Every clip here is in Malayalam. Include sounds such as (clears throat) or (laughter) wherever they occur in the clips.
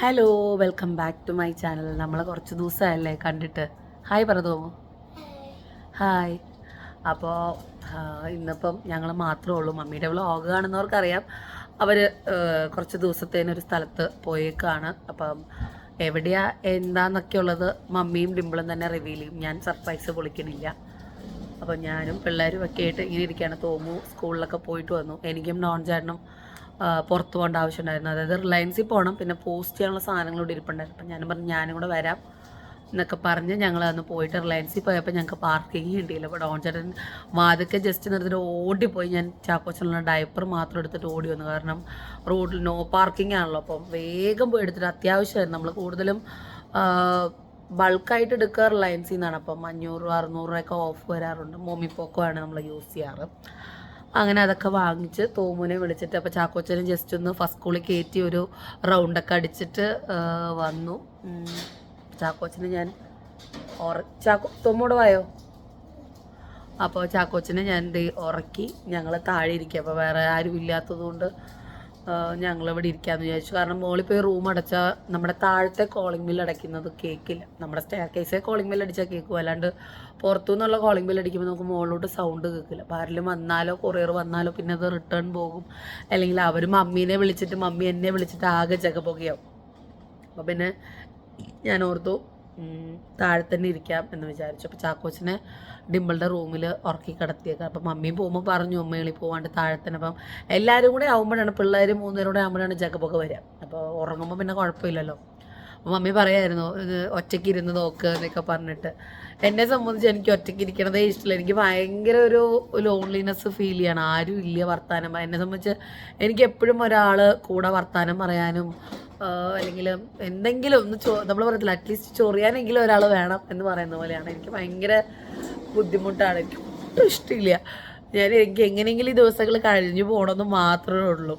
Hello welcome back to my channel നമ്മൾ കുറച്ച് ദിവസമല്ലേ കണ്ടിട്ട്? ഹായ് പറഞ്ഞു ഹായ് അപ്പോൾ ഇന്നിപ്പം ഞങ്ങൾ മാത്രമേ ഉള്ളൂ. മമ്മിയുടെ വ്ളോഗ് കാണുന്നവർക്കറിയാം. അവർ കുറച്ച് ദിവസത്തേനൊരു സ്ഥലത്ത് പോയേക്കാണ്. അപ്പം എവിടെയാ എന്താന്നൊക്കെ ഉള്ളത് മമ്മിയും ഡിമ്പിളും തന്നെ റിവീൽ ചെയ്യും. ഞാൻ സർപ്രൈസ് പൊളിക്കണില്ല അപ്പം ഞാനും പിള്ളേരും ഒക്കെ ആയിട്ട് ഇങ്ങനെ ഇരിക്കുകയാണ് തോമു സ്കൂളിലൊക്കെ പോയിട്ട് വന്നു. എനിക്കും നോൺ ചേട്ടനും പുറത്ത് പോകേണ്ട ആവശ്യമുണ്ടായിരുന്നു. അതായത് റിലയൻസിൽ പോകണം പിന്നെ പോസ്റ്റ് ചെയ്യാനുള്ള സാധനങ്ങൾ ഇവിടെ ഇരിപ്പുണ്ടായിരുന്നു. അപ്പം ഞാനും പറഞ്ഞു ഞാനും കൂടെ വരാം എന്നൊക്കെ പറഞ്ഞ് ഞങ്ങൾ അന്ന് പോയിട്ട് റിലയൻസിൽ പോയപ്പോൾ ഞങ്ങൾക്ക് പാർക്കിങ് കിട്ടിയില്ല. അപ്പോൾ ഡോൺ ചേട്ടൻ വാതൊക്കെ ജസ്റ്റ് നിർത്തിട്ട് ഓടിപ്പോയി. ഞാൻ ചാക്കോച്ചനുള്ള ഡയപ്പർ മാത്രം എടുത്തിട്ട് ഓടി വന്നു. കാരണം റോഡിൽ നോ പാർക്കിംഗ് ആണല്ലോ. അപ്പം വേഗം പോയി എടുത്തിട്ട് അത്യാവശ്യമായിരുന്നു. നമ്മൾ കൂടുതലും ബൾക്കായിട്ട് എടുക്കുക റിലയൻസിൽ നിന്നാണ്. അപ്പം അഞ്ഞൂറ് അറുന്നൂറ് രൂപയൊക്കെ ഓഫ് വരാറുണ്ട്. മോമിപ്പോക്കോ ആണ് നമ്മൾ യൂസ് ചെയ്യാറ്. അങ്ങനെ അതൊക്കെ വാങ്ങിച്ച് തോമുനെ വിളിച്ചിട്ട് അപ്പോൾ ചാക്കോച്ചനും ജസ്റ്റ് ഒന്ന് ഫസ്റ്റ് സ്കൂളിൽ കയറ്റി ഒരു റൗണ്ടൊക്കെ അടിച്ചിട്ട് വന്നു. ചാക്കോച്ചന് ഞാൻ ഉറ ചാക്കോ തോമോട് വായോ? അപ്പോൾ ചാക്കോച്ചനെ ഞാൻ ഉറക്കി ഞങ്ങൾ താഴെ ഇരിക്കുക അപ്പോൾ വേറെ ആരും ഇല്ലാത്തതുകൊണ്ട് ഞങ്ങളിവിടെ ഇരിക്കാമെന്ന് വിചാരിച്ചു. കാരണം മോളിൽ പോയി റൂം അടച്ച നമ്മുടെ താഴത്തെ കോളിംഗ് ബില്ല് അടയ്ക്കുന്നത് കേക്കില്ല. നമ്മുടെ സ്റ്റെയർ കേസേ കോളിംഗ് ബില്ല് അടിച്ചാൽ കേൾക്കും അല്ലാണ്ട് പുറത്തു നിന്നുള്ള കോളിംഗ് ബില്ല് അടിക്കുമ്പോൾ നമുക്ക് മുകളിലോട്ട് സൗണ്ട് കേൾക്കില്ല അപ്പോൾ ആരെങ്കിലും വന്നാലോ കൊറിയർ വന്നാലോ പിന്നെ അത് റിട്ടേൺ പോകും. അല്ലെങ്കിൽ അവർ മമ്മീനെ വിളിച്ചിട്ട് മമ്മി എന്നെ വിളിച്ചിട്ട് ആകെ ചകപ്പൊക്കെയാവും അപ്പോൾ പിന്നെ ഞാൻ ഓർത്തു താഴെ തന്നെ ഇരിക്കാം എന്ന് വിചാരിച്ചു. അപ്പോൾ ചാക്കോച്ചിനെ ഡിമ്പിളുടെ റൂമിൽ ഉറക്കി കിടത്തിയേക്കാം. അപ്പം മമ്മിയും പോകുമ്പോൾ പറഞ്ഞു മേളിൽ പോകാണ്ട് താഴെ തന്നെ അപ്പം എല്ലാവരും കൂടെ ആകുമ്പോഴാണ് പിള്ളേർ മൂന്നുപേരും കൂടെ ആകുമ്പോഴാണ് ജഗപ്പൊക്കെ വരിക. അപ്പോൾ ഉറങ്ങുമ്പോൾ പിന്നെ കുഴപ്പമില്ലല്ലോ. അപ്പോൾ മമ്മി പറയായിരുന്നു ഒറ്റയ്ക്ക് ഇരുന്ന് നോക്കുക എന്നൊക്കെ പറഞ്ഞിട്ട്. എന്നെ സംബന്ധിച്ച് എനിക്ക് ഒറ്റയ്ക്ക് ഇരിക്കണതേ ഇഷ്ടമില്ല എനിക്ക് ഭയങ്കര ഒരു ലോൺലിനെസ് ഫീൽ ചെയ്യണം. ആരും ഇല്ല വർത്താനം. എന്നെ സംബന്ധിച്ച് എനിക്ക് എപ്പോഴും ഒരാൾ കൂടെ വർത്താനം പറയാനും അല്ലെങ്കിൽ എന്തെങ്കിലും ഒന്ന് ചോ നമ്മൾ പറയത്തില്ല അറ്റ്ലീസ്റ്റ് ചൊറിയാനെങ്കിലും ഒരാൾ വേണം എന്ന് പറയുന്ന പോലെയാണ്. എനിക്ക് ഭയങ്കര ബുദ്ധിമുട്ടാണ്. എനിക്ക് ഒട്ടും ഇഷ്ടമില്ല. ഞാൻ എനിക്ക് എങ്ങനെയെങ്കിലും ഈ ദിവസങ്ങൾ കഴിഞ്ഞു പോകണമെന്ന് മാത്രമേ ഉള്ളൂ.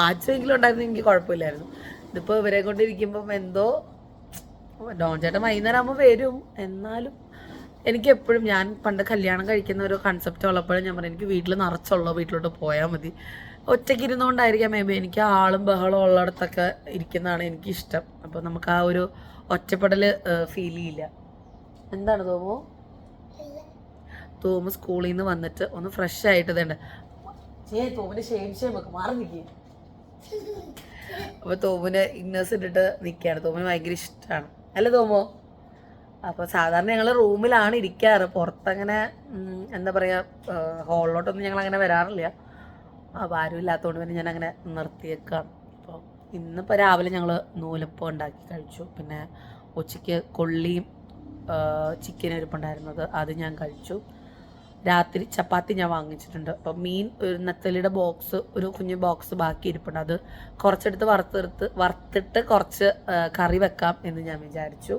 പാച്ചെങ്കിലും ഉണ്ടായിരുന്നു എനിക്ക് കുഴപ്പമില്ലായിരുന്നു. ഇതിപ്പോൾ ഇവരെ കൊണ്ടിരിക്കുമ്പം എന്തോ ഡോൺ ചേട്ടൻ വൈകുന്നേരം ആകുമ്പോൾ വരും. എന്നാലും എനിക്ക് എപ്പോഴും ഞാൻ പണ്ട് കല്യാണം കഴിക്കുന്ന ഒരു കൺസെപ്റ്റ് ഉള്ളപ്പോഴും ഞാൻ പറയും എനിക്ക് വീട്ടിൽ നിറച്ചുള്ള വീട്ടിലോട്ട് പോയാൽ മതി. ഒറ്റയ്ക്ക് ഇരുന്നുകൊണ്ടായിരിക്കാം മേ ബി എനിക്ക് ആളും ബഹളവും ഉള്ളിടത്തൊക്കെ ഇരിക്കുന്നതാണ് എനിക്കിഷ്ടം. അപ്പോൾ നമുക്ക് ആ ഒരു ഒറ്റപ്പെടൽ ഫീൽ ചെയ്യില്ല എന്താണ് തോമോ? തോമു സ്കൂളിൽ നിന്ന് വന്നിട്ട് ഒന്ന് ഫ്രഷ് ആയിട്ട് ഇതുണ്ട്. ചേ തോമിന് ഷേം ഒക്കെ മാറി നിൽക്കുക അപ്പോൾ തോമിന് ഇന്നേഴ്സ് ഇട്ടിട്ട് നിൽക്കുകയാണ് തോമിന് ഭയങ്കര ഇഷ്ടമാണ് അല്ല തോമോ? അപ്പോൾ സാധാരണ ഞങ്ങൾ റൂമിലാണ് ഇരിക്കാറ്. പുറത്തങ്ങനെ എന്താ പറയുക ഹോളിലോട്ടൊന്നും ഞങ്ങൾ അങ്ങനെ വരാറില്ല. അപ്പോൾ ആരും ഇല്ലാത്തതുകൊണ്ട് പിന്നെ ഞാൻ അങ്ങനെ നിർത്തിയേക്കാം അപ്പോൾ ഇന്നിപ്പോൾ രാവിലെ ഞങ്ങൾ നൂലപ്പം ഉണ്ടാക്കി കഴിച്ചു. പിന്നെ ഉച്ചയ്ക്ക് കൊള്ളിയും ചിക്കൻ ഇരിപ്പുണ്ടായിരുന്നത് അത് ഞാൻ കഴിച്ചു. രാത്രി ചപ്പാത്തി ഞാൻ വാങ്ങിച്ചിട്ടുണ്ട്. അപ്പം മീൻ ഒരു നത്തലിയുടെ ബോക്സ് ഒരു കുഞ്ഞു ബോക്സ് ബാക്കി ഇരിപ്പുണ്ട്. അത് കുറച്ചെടുത്ത് വറുത്തെടുത്ത് വറുത്തിട്ട് കുറച്ച് കറി വെക്കാം എന്ന് ഞാൻ വിചാരിച്ചു.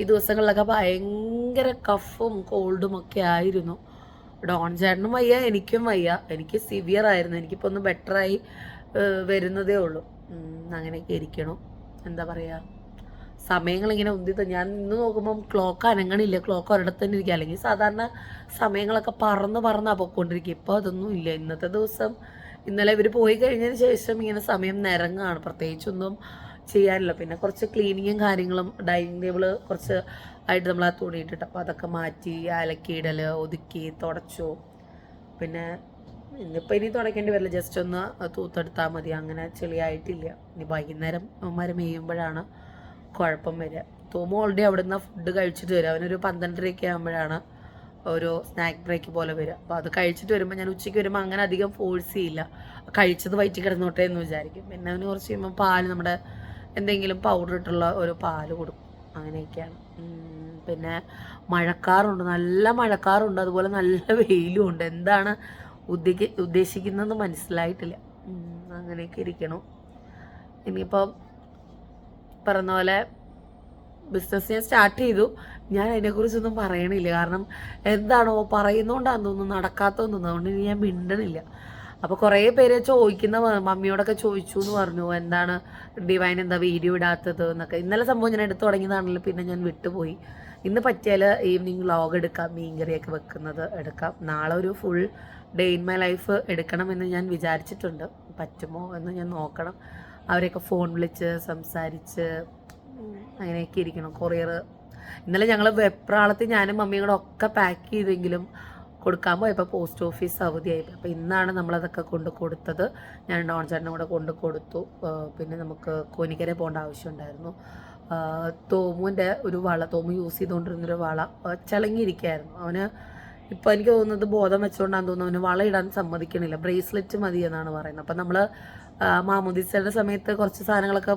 ഈ ദിവസങ്ങളിലൊക്കെ ഭയങ്കര കഫും കോൾഡും ഒക്കെ ആയിരുന്നു. ഡോൺ ചേട്ടനും വയ്യ എനിക്കും വയ്യ. എനിക്ക് സിവിയർ ആയിരുന്നു. എനിക്കിപ്പോൾ ഒന്ന് ബെറ്ററായി വരുന്നതേ ഉള്ളൂ. അങ്ങനെയൊക്കെ ഇരിക്കണു. എന്താ പറയുക സമയങ്ങളിങ്ങനെ ഉന്തി ഞാൻ ഇന്ന് നോക്കുമ്പം ക്ലോക്ക് അനങ്ങണില്ല. ക്ലോക്ക് ഒരിടത്ത് തന്നെ ഇരിക്കുക അല്ലെങ്കിൽ സാധാരണ സമയങ്ങളൊക്കെ പറന്ന് പറന്നാ പോയിക്കൊണ്ടിരിക്കുക ഇപ്പോൾ അതൊന്നും ഇല്ല. ഇന്നത്തെ ദിവസം ഇന്നലെ ഇവർ പോയി കഴിഞ്ഞതിന് ശേഷം ഇങ്ങനെ സമയം നിരങ്ങാണ്. പ്രത്യേകിച്ചൊന്നും ചെയ്യാനില്ല. പിന്നെ കുറച്ച് ക്ലീനിങ്ങും കാര്യങ്ങളും ഡൈനിങ് ടേബിൾ കുറച്ച് ആയിട്ട് നമ്മൾ ആ തുണി ഇട്ടിട്ട് അപ്പോൾ അതൊക്കെ മാറ്റി അലക്കിയിടൽ ഒതുക്കി തുടച്ചു. പിന്നെ ഇന്നിപ്പോൾ ഇനി തുടയ്ക്കേണ്ടി വരില്ല. ജസ്റ്റ് ഒന്ന് തൂത്തെടുത്താൽ മതി. അങ്ങനെ ചെളിയായിട്ടില്ല. ഇനി വൈകുന്നേരം അവന്മാർ മെയ്യുമ്പോഴാണ് കുഴപ്പം വരിക. തോമു ഓൾറെഡി അവിടെ നിന്ന് ഫുഡ് കഴിച്ചിട്ട് വരിക അവനൊരു പന്ത്രണ്ടരയൊക്കെ ആകുമ്പോഴാണ് ഒരു സ്നാക്ക് ബ്രേക്ക് പോലെ വരിക. അപ്പോൾ അത് കഴിച്ചിട്ട് വരുമ്പോൾ ഞാൻ ഉച്ചയ്ക്ക് വരുമ്പോൾ അങ്ങനെ അധികം ഫോഴ്സ് ചെയ്യില്ല. കഴിച്ചത് വയറ്റി കിടന്നോട്ടെ എന്ന് വിചാരിക്കും. പിന്നെ അവന് കുറച്ച് കഴിയുമ്പോൾ പാൽ നമ്മുടെ എന്തെങ്കിലും പൗഡർ ഇട്ടുള്ള ഒരു പാൽ കൊടുക്കും. അങ്ങനെയൊക്കെയാണ്. പിന്നെ മഴക്കാറുണ്ട് നല്ല മഴക്കാറുണ്ട് അതുപോലെ നല്ല (laughs) വെയിലും ഉണ്ട് എന്താണ് ഉദ്ദേശി ഉദ്ദേശിക്കുന്നതെന്ന് മനസ്സിലായിട്ടില്ല. അങ്ങനെയൊക്കെ ഇരിക്കണം. ഇനിയിപ്പോൾ പറഞ്ഞ പോലെ ബിസിനസ് ഞാൻ സ്റ്റാർട്ട് ചെയ്തു. ഞാൻ അതിനെക്കുറിച്ചൊന്നും പറയണില്ല. കാരണം എന്താണോ പറയുന്നോണ്ടാന്ന് തോന്നുന്നു നടക്കാത്തതെന്ന് അതുകൊണ്ട് ഇനി ഞാൻ മിണ്ടണില്ല. അപ്പോൾ കുറേ പേര് ചോദിക്കുന്ന മമ്മിയോടൊക്കെ ചോദിച്ചു എന്ന് പറഞ്ഞു എന്താണ് ഡിവൈൻ എന്താ വീഡിയോ ഇടാത്തത് എന്നൊക്കെ. ഇന്നലെ സംഭവം ഞാൻ എടുത്തു തുടങ്ങിയതാണല്ലോ പിന്നെ ഞാൻ വിട്ടുപോയി. ഇന്ന് പറ്റിയാൽ ഈവനിങ് വ്ളോഗ് എടുക്കാം മീൻകറിയൊക്കെ വെക്കുന്നത് എടുക്കാം. നാളെ ഒരു full day in my life എടുക്കണമെന്ന് ഞാൻ വിചാരിച്ചിട്ടുണ്ട്. പറ്റുമോ എന്ന് ഞാൻ നോക്കണം. അവരെയൊക്കെ ഫോൺ വിളിച്ച് സംസാരിച്ച് അങ്ങനെയൊക്കെ ഇരിക്കണം. കൊറിയർ ഇന്നലെ ഞങ്ങൾ വെപ്രാളത്തിൽ ഞാനും മമ്മിയും കൂടെ ഒക്കെ പാക്ക് ചെയ്തെങ്കിലും കൊടുക്കാൻ പോയപ്പോൾ പോസ്റ്റ് ഓഫീസ് അവധിയായി അപ്പോൾ ഇന്നാണ് നമ്മളതൊക്കെ കൊണ്ട് കൊടുത്തത്. ഞാൻ ഡോൺ ചേട്ടനും കൂടെ കൊണ്ട് കൊടുത്തു. പിന്നെ നമുക്ക് കോനിക്കരെ പോകേണ്ട ആവശ്യമുണ്ടായിരുന്നു തോമുവിന്റെ ഒരു വള തോമു യൂസ് ചെയ്തുകൊണ്ടിരുന്നൊരു വള ചളങ്ങിയിരിക്കുകയായിരുന്നു. അവന് ഇപ്പോൾ എനിക്ക് തോന്നുന്നത് ബോധം വെച്ചുകൊണ്ടാന്ന് തോന്നുന്നു. അവന് വള ഇടാൻ സമ്മതിക്കണില്ല. ബ്രേസ്ലെറ്റ് മതി എന്നാണ് പറയുന്നത്. അപ്പം നമ്മൾ മാമോദിസയുടെ സമയത്ത് കുറച്ച് സാധനങ്ങളൊക്കെ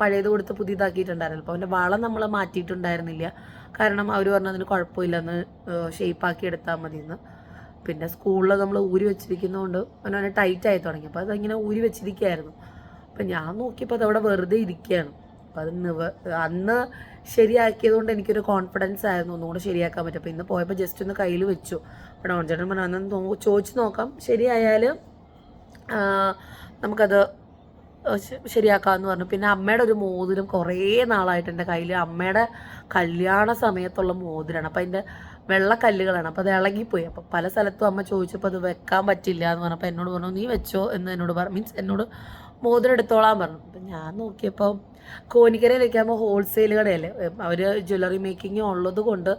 പഴയത് കൊടുത്ത് പുതിയതാക്കിയിട്ടുണ്ടായിരുന്നു. അപ്പോൾ അവന്റെ വള നമ്മൾ മാറ്റിയിട്ടുണ്ടായിരുന്നില്ല. കാരണം അവർ പറഞ്ഞു അതിന് കുഴപ്പമില്ലെന്ന് ഷേപ്പാക്കി എടുത്താൽ മതി എന്ന് പിന്നെ സ്കൂളിൽ നമ്മൾ ഊരി വെച്ചിരിക്കുന്നതുകൊണ്ട് അവനവനെ ടൈറ്റ് ആയി തുടങ്ങി. അപ്പോൾ അതങ്ങനെ ഊരി വെച്ചിരിക്കുകയായിരുന്നു. അപ്പം ഞാൻ നോക്കിയപ്പോൾ അതവിടെ വെറുതെ ഇരിക്കുകയാണ്. അപ്പം അത് നിവ അന്ന് ശരിയാക്കിയതുകൊണ്ട് എനിക്കൊരു കോൺഫിഡൻസ് ആയിരുന്നു ഒന്നുകൂടെ ശരിയാക്കാൻ പറ്റും അപ്പോൾ ഇന്ന് പോയപ്പോൾ ജസ്റ്റ് ഒന്ന് കയ്യിൽ വെച്ചു. അപ്പോൾ ഡോൺ ചേട്ടൻ പറഞ്ഞു അന്ന് ചോദിച്ചു നോക്കാം. ശരിയായാൽ നമുക്കത് ശരിയാക്കാമെന്ന് പറഞ്ഞു. പിന്നെ അമ്മയുടെ ഒരു മോതിരം കുറേ നാളായിട്ട് എന്റെ കയ്യിൽ അമ്മയുടെ കല്യാണ സമയത്തുള്ള മോതിരമാണ് അപ്പം അതിന്റെ വെള്ളക്കല്ലുകളാണ് അപ്പോൾ അത് ഇളകിപ്പോയി. അപ്പോൾ പല സ്ഥലത്തും അമ്മ ചോദിച്ചപ്പോൾ അത് വെക്കാൻ പറ്റില്ല എന്ന് പറഞ്ഞപ്പോൾ എന്നോട് പറഞ്ഞു നീ വെച്ചോ എന്ന് എന്നോട് പറഞ്ഞു മീൻസ് എന്നോട് മോതിരം എടുത്തോളാൻ പറഞ്ഞു. അപ്പം ഞാൻ നോക്കിയപ്പോൾ കോനിക്കരയിലേക്കാകുമ്പോൾ ഹോൾസെയിൽ കടയല്ലേ? അവർ ജ്വല്ലറി മേക്കിംഗ് ഉള്ളത് കൊണ്ട്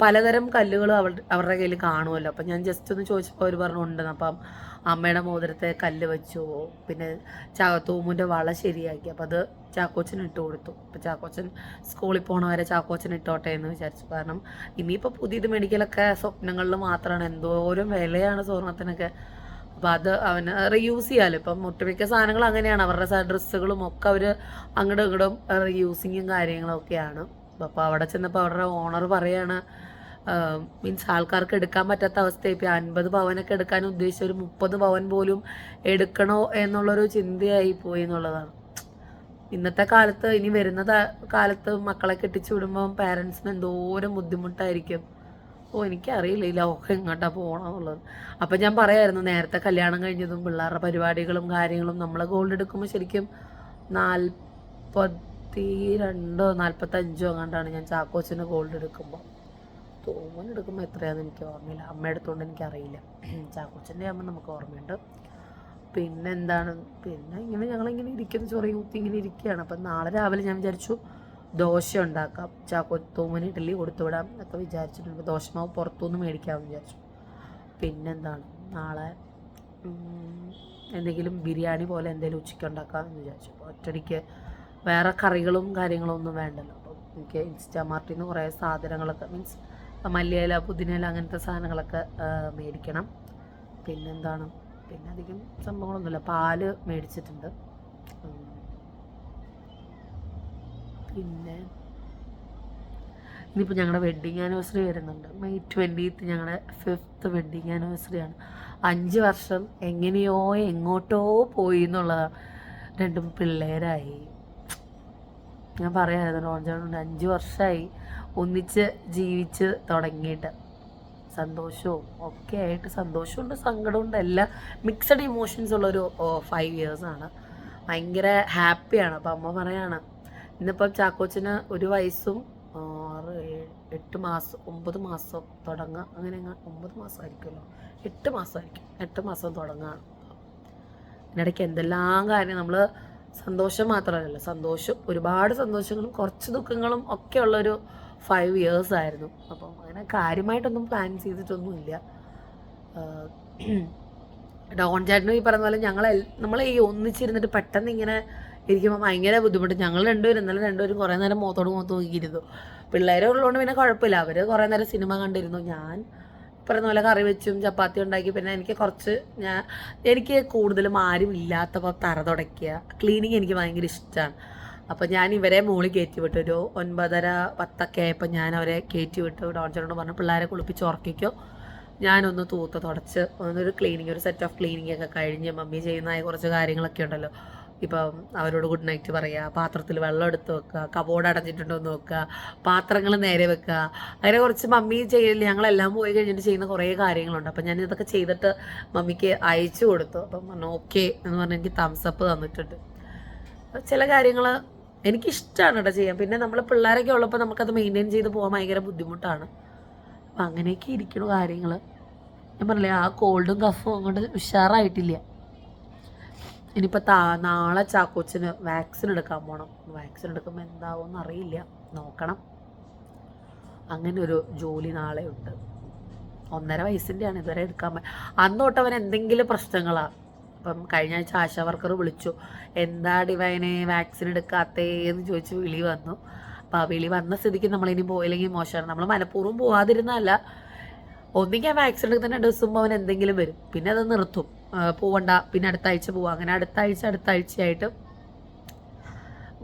പലതരം കല്ലുകൾ അവർ അവരുടെ കയ്യിൽ കാണുമല്ലോ. അപ്പം ഞാൻ ജസ്റ്റ് ഒന്ന് ചോദിച്ചപ്പോൾ അവർ പറഞ്ഞു ഉണ്ടെന്ന്. അപ്പം അമ്മയുടെ മോതിരത്തെ കല്ല് വെച്ചു. പിന്നെ ചാകത്തൂമുന്റെ വള ശരിയാക്കി. അപ്പം അത് ചാക്കോച്ചൻ ഇട്ട് കൊടുത്തു. അപ്പം ചാക്കോച്ചൻ സ്കൂളിൽ പോണ വരെ ചാക്കോച്ചൻ ഇട്ടോട്ടെ എന്ന് വിചാരിച്ചു. കാരണം ഇനിയിപ്പോൾ പുതിയത് മേടിക്കലൊക്കെ സ്വപ്നങ്ങളിൽ മാത്രമാണ് എന്തോരം വിലയാണ് സ്വർണത്തിനൊക്കെ അപ്പോൾ അത് അവന് റീയൂസ് ചെയ്യാമല്ലോ ഇപ്പം ഒട്ടുമിക്ക സാധനങ്ങൾ അങ്ങനെയാണ്. അവരുടെ ഡ്രസ്സുകളും ഒക്കെ അവർ അങ്ങോട്ടും ഇങ്ങോട്ടും റീയൂസിങ്ങും കാര്യങ്ങളൊക്കെയാണ് അപ്പോൾ അവിടെ ചെന്നപ്പോൾ അവരുടെ ഓണർ പറയാണ് മീൻസ് ആൾക്കാർക്ക് എടുക്കാൻ പറ്റാത്ത അവസ്ഥയായി. ഇപ്പോൾ അൻപത് പവനൊക്കെ എടുക്കാൻ ഉദ്ദേശിച്ച ഒരു മുപ്പത് പവൻ പോലും എടുക്കണോ എന്നുള്ളൊരു ചിന്തയായി പോയി എന്നുള്ളതാണ്. ഇന്നത്തെ കാലത്ത് ഇനി വരുന്ന കാലത്ത് മക്കളെ കെട്ടിച്ചു വിടുമ്പം പാരൻസിന് എന്തോരം ബുദ്ധിമുട്ടായിരിക്കും. ഓ എനിക്കറിയില്ല ഈ ലോകം എങ്ങോട്ടാ പോകണമെന്നുള്ളത് അപ്പം ഞാൻ പറയായിരുന്നു നേരത്തെ കല്യാണം കഴിഞ്ഞതും പിള്ളേരുടെ പരിപാടികളും കാര്യങ്ങളും നമ്മൾ ഗോൾഡ് എടുക്കുമ്പോൾ ശരിക്കും നാൽപ്പത്തി രണ്ടോ നാൽപ്പത്തഞ്ചോ അങ്ങാണ്ടാണ് ഞാൻ ചാക്കോച്ചിന് ഗോൾഡ് എടുക്കുമ്പോൾ തോമൻ എടുക്കുമ്പോൾ എത്രയാണെന്ന് എനിക്ക് ഓർമ്മയില്ല. അമ്മ എടുത്തുകൊണ്ട് എനിക്കറിയില്ല. (clears throat) ചാക്കോച്ചന്റെ ആകുമ്പോൾ നമുക്ക് ഓർമ്മയുണ്ട്. പിന്നെ എന്താണ് പിന്നെ ഇങ്ങനെ ഞങ്ങളിങ്ങനെ ഇരിക്കുന്ന. ചൊറി കുത്തി ഇങ്ങനെ ഇരിക്കുകയാണ്. അപ്പം നാളെ രാവിലെ ഞാൻ വിചാരിച്ചു ദോശ ഉണ്ടാക്കാം ചാക്കോ തോമന് ഇഡ്ഡലി കൊടുത്തുവിടാം എന്നൊക്കെ വിചാരിച്ചിട്ടുണ്ട് ദോശമാവ് പുറത്തുനിന്ന് മേടിക്കാമെന്ന് വിചാരിച്ചു. പിന്നെന്താണ്? നാളെ എന്തെങ്കിലും ബിരിയാണി പോലെ എന്തെങ്കിലും ഉച്ചയ്ക്ക് ഉണ്ടാക്കാമെന്ന് വിചാരിച്ചു. അപ്പോൾ ഒറ്റടിക്ക് വേറെ കറികളും കാര്യങ്ങളും ഒന്നും വേണ്ടല്ലോ. അപ്പം എനിക്ക് ഇൻസ്റ്റാമാർട്ടിൽ നിന്ന് കുറേ സാധനങ്ങളൊക്കെ മീൻസ് മല്ലിയില പുതിനയില അങ്ങനത്തെ സാധനങ്ങളൊക്കെ മേടിക്കണം. പിന്നെന്താണ്? പിന്നെ അധികം സംഭവങ്ങളൊന്നുമില്ല. പാൽ മേടിച്ചിട്ടുണ്ട്. പിന്നെ ഇനിയിപ്പോൾ ഞങ്ങളുടെ വെഡ്ഡിങ് ആനിവേഴ്സറി വരുന്നുണ്ട്. മെയ് ട്വന്റീത്ത് ഞങ്ങളുടെ ഫിഫ്ത്ത് വെഡ്ഡിങ് ആനിവേഴ്സറിയാണ് അഞ്ച് വർഷം എങ്ങനെയോ എങ്ങോട്ടോ പോയി എന്നുള്ളതാണ്. രണ്ടും പിള്ളേരായി. ഞാൻ പറയാമായിരുന്നു റോൺജോണുണ്ട് അഞ്ച് വർഷമായി ഒന്നിച്ച് ജീവിച്ച് തുടങ്ങിയിട്ട്. സന്തോഷവും ഒക്കെ ആയിട്ട് സന്തോഷമുണ്ട് സങ്കടമുണ്ട് എല്ലാം മിക്സഡ് ഇമോഷൻസ് ഉള്ളൊരു ഫൈവ് ഇയേഴ്സാണ് ഭയങ്കര ഹാപ്പിയാണ് അപ്പം അമ്മ പറയാണ് ഇന്നിപ്പം ചാക്കോച്ചിന് ഒരു വയസ്സും ആറ് എട്ട് മാസം ഒമ്പത് മാസം തുടങ്ങുക അങ്ങനെ അങ്ങ് ഒമ്പത് മാസമായിരിക്കുമല്ലോ. എട്ട് മാസമായിരിക്കും. എട്ട് മാസം തുടങ്ങുകയാണ് ഇതിനിടയ്ക്ക് എന്തെല്ലാം കാര്യം നമ്മൾ സന്തോഷം മാത്രമല്ലല്ലോ. സന്തോഷം ഒരുപാട് സന്തോഷങ്ങളും കുറച്ച് ദുഃഖങ്ങളും ഒക്കെ ഉള്ളൊരു ഫൈവ് ഇയേഴ്സ് ആയിരുന്നു. അപ്പം അങ്ങനെ കാര്യമായിട്ടൊന്നും പ്ലാൻ ചെയ്തിട്ടൊന്നുമില്ല. (clears throat) ഡോൺ ചേട്ടനും ഈ പറഞ്ഞ പോലെ ഞങ്ങൾ നമ്മൾ ഈ ഒന്നിച്ചിരുന്നിട്ട് പെട്ടെന്ന് ഇങ്ങനെ ഇരിക്കുമ്പോൾ ഭയങ്കര ബുദ്ധിമുട്ട്. ഞങ്ങൾ രണ്ടുപേരും ഇന്നലെ രണ്ടുപേരും കുറേ നേരം മുഖത്തോട് മുഖത്ത് നോക്കിയിരുന്നു പിള്ളേരെ ഉള്ളതുകൊണ്ട് പിന്നെ കുഴപ്പമില്ല. അവർ കുറേ നേരം സിനിമ കണ്ടിരുന്നു. ഞാൻ പറഞ്ഞ പോലെ കറി വെച്ചും ചപ്പാത്തി ഉണ്ടാക്കി. പിന്നെ എനിക്ക് കുറച്ച് ഞാൻ എനിക്ക് കൂടുതലും ആരും ഇല്ലാത്തപ്പോൾ തറ തുടയ്ക്കുക. ക്ലീനിങ് എനിക്ക് ഭയങ്കര ഇഷ്ടമാണ് അപ്പോൾ ഞാൻ ഇവരെ മുകളിൽ കയറ്റി വിട്ടു. ഒരു ഒൻപതര പത്തൊക്കെ ആയപ്പോൾ ഞാൻ അവരെ കയറ്റി വിട്ടു. ഡോൺസറോട് പറഞ്ഞു പിള്ളേരെ കുളിപ്പിച്ച് ഉറക്കിക്കോ. ഞാനൊന്ന് തൂത്ത് തുടച്ച് ഒന്നൊരു ക്ലീനിങ് ഒരു സെറ്റ് ഓഫ് ക്ലീനിങ് ഒക്കെ കഴിഞ്ഞ് മമ്മി ചെയ്യുന്നതായ കുറച്ച് കാര്യങ്ങളൊക്കെ ഉണ്ടല്ലോ. ഇപ്പം അവരോട് ഗുഡ് നൈറ്റ് പറയുക പാത്രത്തിൽ വെള്ളം എടുത്ത് വെക്കുക കബോർഡ് അടഞ്ഞിട്ടുണ്ടോ എന്ന് നോക്കുക പാത്രങ്ങൾ നേരെ വെക്കുക അങ്ങനെ കുറച്ച് മമ്മി ചെയ്യില്ല ഞങ്ങളെല്ലാം പോയി കഴിഞ്ഞിട്ട് ചെയ്യുന്ന കുറേ കാര്യങ്ങളുണ്ട്. അപ്പം ഞാൻ ഇതൊക്കെ ചെയ്തിട്ട് മമ്മിക്ക് അയച്ചു കൊടുത്തു. അപ്പം പറഞ്ഞു ഓക്കെ എന്ന് പറഞ്ഞ് എനിക്ക് തംസപ്പ് തന്നിട്ടുണ്ട്. ചില കാര്യങ്ങൾ എനിക്കിഷ്ടമാണ് കേട്ടോ ചെയ്യാൻ. പിന്നെ നമ്മൾ പിള്ളേരൊക്കെ ഉള്ളപ്പോൾ നമുക്കത് മെയിന്റെയിൻ ചെയ്ത് പോകാൻ ഭയങ്കര ബുദ്ധിമുട്ടാണ്. അപ്പം അങ്ങനെയൊക്കെ ഇരിക്കണു കാര്യങ്ങൾ ഞാൻ പറഞ്ഞില്ലേ ആ കോൾഡും കഫും അങ്ങോട്ട് ഉഷാറായിട്ടില്ല. ഇനിയിപ്പോൾ താ നാളെ ചാക്കോച്ചിന് വാക്സിൻ എടുക്കാൻ പോകണം വാക്സിൻ എടുക്കുമ്പോൾ എന്താവുമെന്ന് അറിയില്ല. നോക്കണം. അങ്ങനെ ഒരു ജോലി നാളെ ഉണ്ട്. ഒന്നര വയസ്സിന്റെയാണ് ഇതുവരെ എടുക്കാൻ അന്ന് തൊട്ട് എന്തെങ്കിലും പ്രശ്നങ്ങളാണ് അപ്പം കഴിഞ്ഞ ആഴ്ച ആശാ വർക്കർ വിളിച്ചു. എന്താ ഡിവൈനെ വാക്സിൻ എടുക്കാത്തേ എന്ന് ചോദിച്ച് വിളി വന്നു. അപ്പോൾ ആ വിളി വന്ന സ്ഥിതിക്ക് നമ്മളിനി പോയില്ലെങ്കിൽ മോശമാണ്. നമ്മൾ മനഃപൂർവം പോവാതിരുന്നതല്ല. ഒന്നിക്കാൻ വാക്സിൻ എടുക്കുന്ന ദിവസം അവൻ എന്തെങ്കിലും വരും. പിന്നെ അത് നിർത്തും. പോവണ്ട. പിന്നെ അടുത്ത ആഴ്ച പോവാം. അങ്ങനെ അടുത്ത ആഴ്ച അടുത്ത ആഴ്ചയായിട്ട്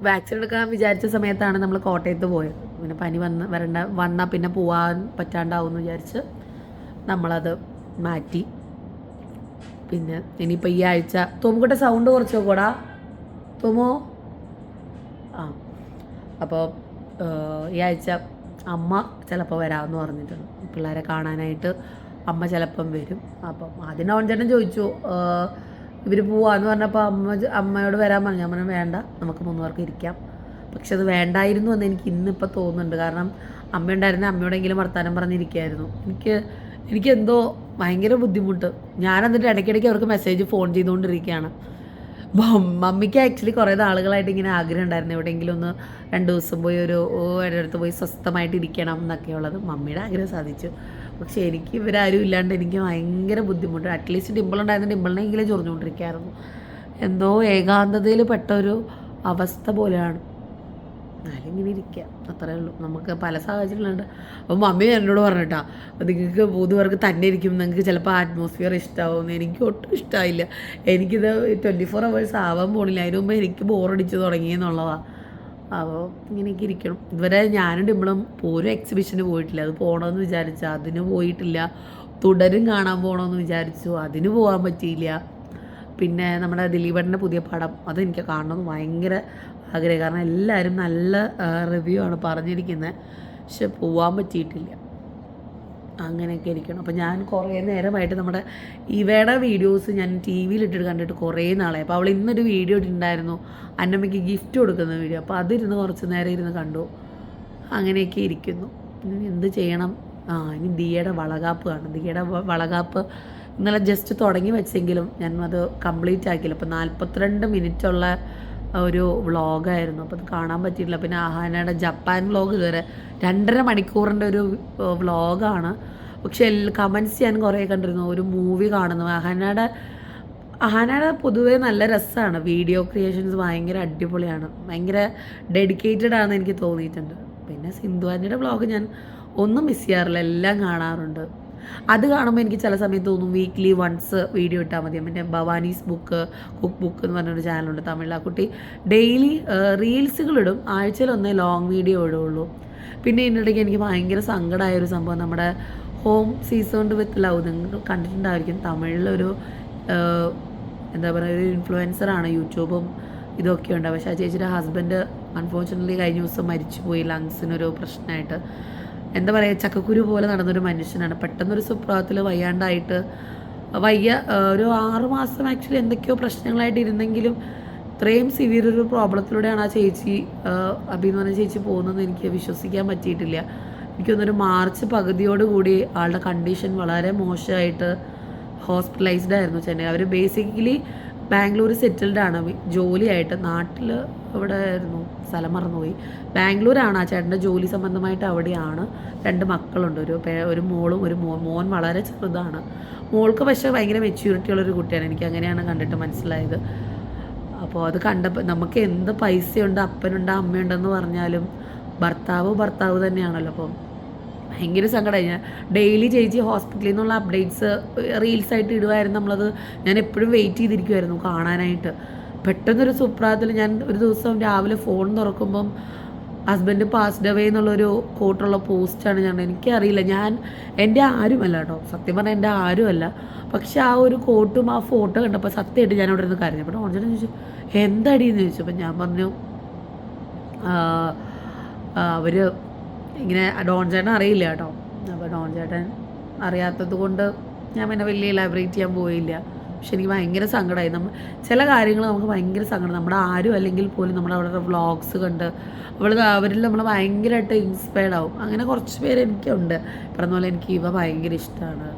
വാക്സിൻ എടുക്കാൻ വിചാരിച്ച സമയത്താണ് നമ്മൾ കോട്ടയത്ത് പോയത്. പിന്നെ പനി വന്ന് വരണ്ട വന്നാൽ പിന്നെ പോവാൻ പറ്റാണ്ടാവും എന്ന് വിചാരിച്ച് നമ്മളത് മാറ്റി. പിന്നെ ഇനിയിപ്പോൾ ഈ ആഴ്ച തോമുക്കട്ടെ സൗണ്ട് കുറച്ച് നോക്കൂടാ തോമോ. ആ അപ്പോൾ ഈ ആഴ്ച അമ്മ ചിലപ്പോൾ വരാമെന്ന് പറഞ്ഞിട്ടുണ്ട്. പിള്ളേരെ കാണാനായിട്ട് അമ്മ ചിലപ്പം വരും. അപ്പം അവൻ ചേട്ടൻ ചോദിച്ചു ഇവർ പോവാന്ന് പറഞ്ഞപ്പോൾ അമ്മ അമ്മയോട് വരാൻ പറഞ്ഞു. ഞാൻ പറഞ്ഞു വേണ്ട നമുക്ക് മൂന്ന് പേർക്ക് ഇരിക്കാം. പക്ഷെ അത് വേണ്ടായിരുന്നു എന്ന് എനിക്ക് ഇന്നിപ്പോൾ തോന്നുന്നുണ്ട്. കാരണം അമ്മ ഉണ്ടായിരുന്ന അമ്മയോടെങ്കിലും വർത്താനം പറഞ്ഞിരിക്കുകയായിരുന്നു എനിക്ക് എനിക്ക് എന്തോ ഭയങ്കര ബുദ്ധിമുട്ട്. ഞാൻ എന്നിട്ട് ഇടയ്ക്കിടയ്ക്ക് അവർക്ക് മെസ്സേജ് ഫോൺ ചെയ്തുകൊണ്ടിരിക്കുകയാണ് മമ്മിക്ക് ആക്ച്വലി കുറേ നാളുകളായിട്ട് ഇങ്ങനെ ആഗ്രഹം ഉണ്ടായിരുന്നു. എവിടെയെങ്കിലും ഒന്ന് രണ്ട് ദിവസം പോയി ഒരു ഓ അടുത്ത് പോയി സ്വസ്ഥമായിട്ട് ഇരിക്കണം എന്നൊക്കെ ഉള്ളത് മമ്മിയുടെ ആഗ്രഹം സാധിച്ചു. പക്ഷേ എനിക്ക് ഇവരാരും ഇല്ലാണ്ട് എനിക്ക് ഭയങ്കര ബുദ്ധിമുട്ട്. അറ്റ്ലീസ്റ്റ് ഡിമ്പിൾ ഉണ്ടായിരുന്ന ഡിമ്പിളിനെങ്കിലും ചൊറിഞ്ഞുകൊണ്ടിരിക്കുകയായിരുന്നു എന്തോ ഏകാന്തതയിൽ പെട്ട ഒരു അവസ്ഥ പോലെയാണ്. എന്നാലും ഇങ്ങനെ ഇരിക്കുക അത്രേ ഉള്ളൂ. നമുക്ക് പല സാഹചര്യങ്ങളുണ്ട്. അപ്പോൾ മമ്മി എന്നോട് പറഞ്ഞിട്ടാ നിങ്ങൾക്ക് മൂന്ന് പേർക്ക് തന്നെ ഇരിക്കും. നിങ്ങൾക്ക് ചിലപ്പോൾ ആറ്റ്മോസ്ഫിയർ ഇഷ്ടമാവും എനിക്ക് ഒട്ടും ഇഷ്ടമായില്ല എനിക്കിത് ട്വന്റി ഫോർ അവേഴ്സ് ആവാൻ പോണില്ല. അതിന് മുമ്പ് എനിക്ക് ബോറടിച്ച് തുടങ്ങി എന്നുള്ളതാണ് അപ്പോൾ ഇങ്ങനെയൊക്കെ ഇരിക്കണം. ഇതുവരെ ഞാനും ഡിമ്പിളും പോരും എക്സിബിഷന് പോയിട്ടില്ല. അത് പോകണമെന്ന് വിചാരിച്ചു. അതിന് പോയിട്ടില്ല. തുടരും കാണാൻ പോകണമെന്ന് വിചാരിച്ചു. അതിന് പോകാൻ പറ്റിയില്ല. പിന്നെ നമ്മുടെ ദിലീപേട്ടന്റെ പുതിയ പടം അതെനിക്ക് കാണണമെന്ന് ഭയങ്കര ആഗ്രഹം. കാരണം എല്ലാവരും നല്ല റിവ്യൂ ആണ് പറഞ്ഞിരിക്കുന്നത് പക്ഷെ പോകാൻ പറ്റിയിട്ടില്ല. അങ്ങനെയൊക്കെ ഇരിക്കണം. അപ്പോൾ ഞാൻ കുറേ നേരമായിട്ട് നമ്മുടെ ഇവയുടെ വീഡിയോസ് ഞാൻ ടി വിയിലിട്ടിട്ട് കണ്ടിട്ട് കുറേ നാളെ അപ്പോൾ അവൾ ഇന്നൊരു വീഡിയോ ഇട്ടിട്ടുണ്ടായിരുന്നു. അന്നമ്മയ്ക്ക് ഗിഫ്റ്റ് കൊടുക്കുന്ന വീഡിയോ. അപ്പോൾ അതിരുന്ന് കുറച്ച് നേരം ഇരുന്ന് കണ്ടു. അങ്ങനെയൊക്കെ ഇരിക്കുന്നു. എന്ത് ചെയ്യണം? ആ ഇനി ദിയയുടെ വളകാപ്പ് കാണും. ദിയയുടെ വളകാപ്പ് ഇന്നലെ ജസ്റ്റ് തുടങ്ങി വെച്ചെങ്കിലും ഞാൻ അത് കംപ്ലീറ്റ് ആക്കിയില്ല. അപ്പോൾ നാൽപ്പത്തിരണ്ട് മിനിറ്റുള്ള ഒരു വ്ളോഗായിരുന്നു. അപ്പോൾ അത് കാണാൻ പറ്റിയിട്ടില്ല. പിന്നെ ആഹാനയുടെ ജപ്പാൻ വ്ളോഗ് ഇതുവരെ രണ്ടര മണിക്കൂറിന്റെ ഒരു വ്ളോഗാണ്. പക്ഷെ കമൻസ് ഞാൻ കുറേ കണ്ടിരുന്നു. ഒരു മൂവി കാണുന്നു. ആഹാനയുടെ ആഹാനയുടെ പൊതുവേ നല്ല രസമാണ് വീഡിയോ ക്രിയേഷൻസ് ഭയങ്കര അടിപൊളിയാണ്. ഭയങ്കര ഡെഡിക്കേറ്റഡ് ആണെന്ന് എനിക്ക് തോന്നിയിട്ടുണ്ട്. പിന്നെ സിന്ധു ആന്റിയുടെ വ്ളോഗ് ഞാൻ ഒന്നും മിസ് ചെയ്യാറില്ല. എല്ലാം കാണാറുണ്ട്. അത് കാണുമ്പോൾ എനിക്ക് ചില സമയത്ത് തോന്നും വീക്ക്ലി വൺസ് വീഡിയോ ഇട്ടാൽ മതി. പിന്നെ ഭവാനീസ് ബുക്ക് കുക്ക് ബുക്ക് എന്ന് പറഞ്ഞൊരു ചാനലുണ്ട് തമിഴിൽ ആ കുട്ടി ഡെയിലി റീൽസുകളിടും ആഴ്ചയിൽ ഒന്നേ ലോങ് വീഡിയോ ഇടുള്ളൂ. പിന്നെ ഇതിനിടയ്ക്ക് എനിക്ക് ഭയങ്കര സങ്കടമായ ഒരു സംഭവം. നമ്മുടെ ഹോം സീസൺ വിത്ത് ലവ് നിങ്ങൾ കണ്ടിട്ടുണ്ടായിരിക്കും. തമിഴിലൊരു എന്താ പറയുക ഒരു ഇൻഫ്ലുവൻസറാണ് യൂട്യൂബും ഇതൊക്കെ ഉണ്ട്. പക്ഷേ ആ ചേച്ചിയുടെ ഹസ്ബൻഡ് അൺഫോർച്ചുനേറ്റ്ലി കഴിഞ്ഞ ദിവസം മരിച്ചുപോയി. ലങ്സിനൊരു പ്രശ്നമായിട്ട്. എന്താ പറയുക ചക്കക്കുരു പോലെ നടന്നൊരു മനുഷ്യനാണ്. പെട്ടെന്നൊരു സുപ്രഭാതത്തിൽ വയ്യാണ്ടായിട്ട് വയ്യ ഒരു ആറ് മാസം ആക്ച്വലി എന്തൊക്കെയോ പ്രശ്നങ്ങളായിട്ട് ഇരുന്നെങ്കിലും ഇത്രയും സിവിയർ ഒരു പ്രോബ്ലത്തിലൂടെയാണ് ആ ചേച്ചി അഭിന്ന് എന്ന് പറഞ്ഞ ചേച്ചി പോകുന്നതെന്ന് എനിക്ക് വിശ്വസിക്കാൻ പറ്റിയിട്ടില്ല. എനിക്കൊന്നൊരു മാർച്ച് പകുതിയോടുകൂടി ആളുടെ കണ്ടീഷൻ വളരെ മോശമായിട്ട് ഹോസ്പിറ്റലൈസ്ഡ് ആയിരുന്നു ചെന്നൈ. അവർ ബേസിക്കലി ബാംഗ്ലൂർ സെറ്റിൽഡ് ആണ്. ജോലിയായിട്ട് നാട്ടിൽ ഇവിടെ ആയിരുന്നു. സ്ഥലം മറന്നുപോയി. ബാംഗ്ലൂരാണ് ആ ചേട്ടന്റെ ജോലി സംബന്ധമായിട്ട് അവിടെയാണ്. രണ്ട് മക്കളുണ്ട്. ഒരു ഒരു മോളും ഒരു മോ മോൻ വളരെ ചെറുതാണ്. മോൾക്ക് പക്ഷേ ഭയങ്കര മെച്യൂരിറ്റി ഉള്ളൊരു കുട്ടിയാണ്. എനിക്ക് അങ്ങനെയാണ് കണ്ടിട്ട് മനസ്സിലായത്. അപ്പോൾ അത് കണ്ടപ്പോൾ നമുക്ക് എന്ത് പൈസയുണ്ട് അപ്പനുണ്ട് അമ്മയുണ്ടെന്ന് പറഞ്ഞാലും ഭർത്താവ് ഭർത്താവ് തന്നെയാണല്ലോ. അപ്പം ഭയങ്കര സങ്കടമായി ഞാൻ ഡെയിലി ചേച്ചി ഹോസ്പിറ്റലിൽ നിന്നുള്ള അപ്ഡേറ്റ്സ് റീൽസ് ആയിട്ട് ഇടുമായിരുന്നു നമ്മളത്. ഞാൻ എപ്പോഴും വെയിറ്റ് ചെയ്തിരിക്കുമായിരുന്നു കാണാനായിട്ട്. പെട്ടെന്നൊരു സുപ്രാതത്തിൽ ഞാൻ ഒരു ദിവസം രാവിലെ ഫോൺ തുറക്കുമ്പം ഹസ്ബൻഡ് പാസ്ഡ് അവേ എന്നുള്ളൊരു കോട്ടുള്ള പോസ്റ്റാണ് ഞാൻ. എനിക്കറിയില്ല. ഞാൻ എന്റെ ആരുമല്ല കേട്ടോ. സത്യം പറഞ്ഞാൽ എന്റെ ആരുമല്ല. പക്ഷെ ആ ഒരു കോട്ടും ആ ഫോട്ടോ കണ്ടപ്പോൾ സത്യമായിട്ട് ഞാൻ അവിടെ ഇരുന്ന് കരഞ്ഞു. അപ്പോൾ ഓൺചേട്ടൻ ചോദിച്ചു എന്തടിയെന്ന് ചോദിച്ചു. അപ്പം ഞാൻ പറഞ്ഞു അവർ ഇങ്ങനെ ഡോൺ ചേട്ടൻ അറിയില്ല കേട്ടോ. അപ്പോൾ ഡോൺ ചേട്ടൻ അറിയാത്തത് കൊണ്ട് ഞാൻ പിന്നെ വലിയ എലാബറേറ്റ് ചെയ്യാൻ പോയില്ല. പക്ഷെ എനിക്ക് ഭയങ്കര സങ്കടമായി നമ്മൾ ചില കാര്യങ്ങൾ നമുക്ക് ഭയങ്കര സങ്കടം നമ്മുടെ ആരും അല്ലെങ്കിൽ പോലും നമ്മുടെ അവരുടെ വ്ളോഗ്സ് കണ്ട് അവൾ അവരിൽ നമ്മൾ ഭയങ്കരമായിട്ട് ഇൻസ്പയർഡ് ആവും. അങ്ങനെ കുറച്ച് പേര് എനിക്കുണ്ട്. പറഞ്ഞ പോലെ എനിക്ക് ഇവ ഭയങ്കര ഇഷ്ടമാണ്.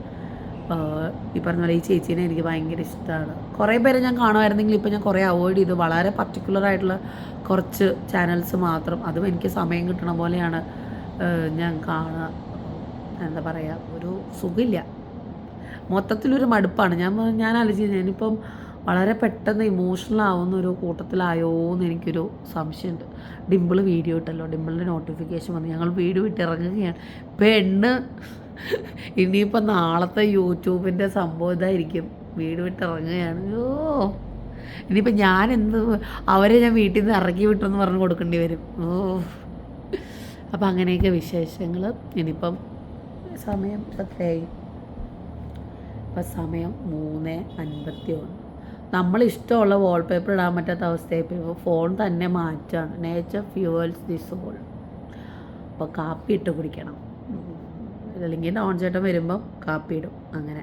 ഈ പറഞ്ഞ പോലെ ഈ ചേച്ചീനെ എനിക്ക് ഭയങ്കര ഇഷ്ടമാണ്. കുറേ പേരെ ഞാൻ കാണുമായിരുന്നെങ്കിൽ ഇപ്പോൾ ഞാൻ കുറേ അവോയ്ഡ് ചെയ്തു. വളരെ പർട്ടിക്കുലർ ആയിട്ടുള്ള കുറച്ച് ചാനൽസ് മാത്രം. അതും എനിക്ക് സമയം കിട്ടണ പോലെയാണ്. ഞാൻ കാണുക. എന്താ പറയുക ഒരു സുഖമില്ല. മൊത്തത്തിലൊരു മടുപ്പാണ്. ഞാൻ ഞാൻ ആലോചിച്ചു ഞാനിപ്പം വളരെ പെട്ടെന്ന് ഇമോഷണൽ ആവുന്ന ഒരു കൂട്ടത്തിലായോ എന്ന് എനിക്കൊരു സംശയമുണ്ട്. ഡിമ്പിൾ വീഡിയോ ഇട്ടല്ലോ. ഡിമ്പിളിന്റെ നോട്ടിഫിക്കേഷൻ വന്നു. ഞങ്ങൾ വീഡിയോ ഇട്ട് ഇറങ്ങുകയാണ് പെണ്ണ് ഇനിയിപ്പോൾ നാളത്തെ യൂട്യൂബിന്റെ സംഭവം ഇതായിരിക്കും. വീട് വിട്ടിറങ്ങുകയാണ്. ഓ ഇനിയിപ്പോൾ ഞാൻ എന്ത് അവരെ ഞാൻ വീട്ടിൽ നിന്ന് ഇറക്കി വിട്ടെന്ന് പറഞ്ഞ് കൊടുക്കേണ്ടി വരും. ഓ അപ്പം അങ്ങനെയൊക്കെ വിശേഷങ്ങൾ ഇനിയിപ്പം സമയം എത്രയായി? ഇപ്പം സമയം മൂന്ന് അൻപത്തി ഒന്ന് നമ്മളിഷ്ടമുള്ള വാൾപേപ്പർ ഇടാൻ പറ്റാത്ത അവസ്ഥയായി ഇപ്പോൾ ഫോൺ തന്നെ മാറ്റാണ്. നേച്ചർ ഫ്യൂവൽസ് ദി സോൾ അപ്പോൾ കാപ്പി ഇട്ട് കുടിക്കണം. അല്ലെങ്കിൽ ഡോൺ ചേട്ടൻ വരുമ്പം കാപ്പി ഇടും. അങ്ങനെ.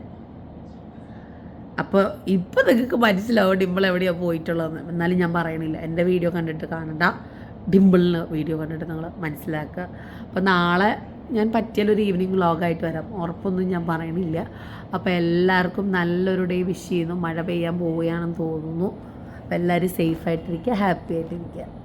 അപ്പോൾ ഇപ്പോൾ നിങ്ങൾക്ക് മനസ്സിലാവും ഡിമ്പിൾ എവിടെയാണ് പോയിട്ടുള്ളതെന്ന്. എന്നാലും ഞാൻ പറയണില്ല. എന്റെ വീഡിയോ കണ്ടിട്ട് കാണണ്ട. ഡിമ്പിളിന് വീഡിയോ കണ്ടിട്ട് നിങ്ങൾ മനസ്സിലാക്കുക. അപ്പോൾ നാളെ ഞാൻ പറ്റിയാലൊരു ഈവനിങ് വ്ളോഗായിട്ട് വരാം. ഉറപ്പൊന്നും ഞാൻ പറയണില്ല. അപ്പോൾ എല്ലാവർക്കും നല്ലൊരു ഡേ വിഷ് ചെയ്യുന്നു. മഴ പെയ്യാൻ പോവുകയാണെന്ന് തോന്നുന്നു. അപ്പോൾ എല്ലാവരും സേഫായിട്ടിരിക്കുക ഹാപ്പി ആയിട്ടിരിക്കുക.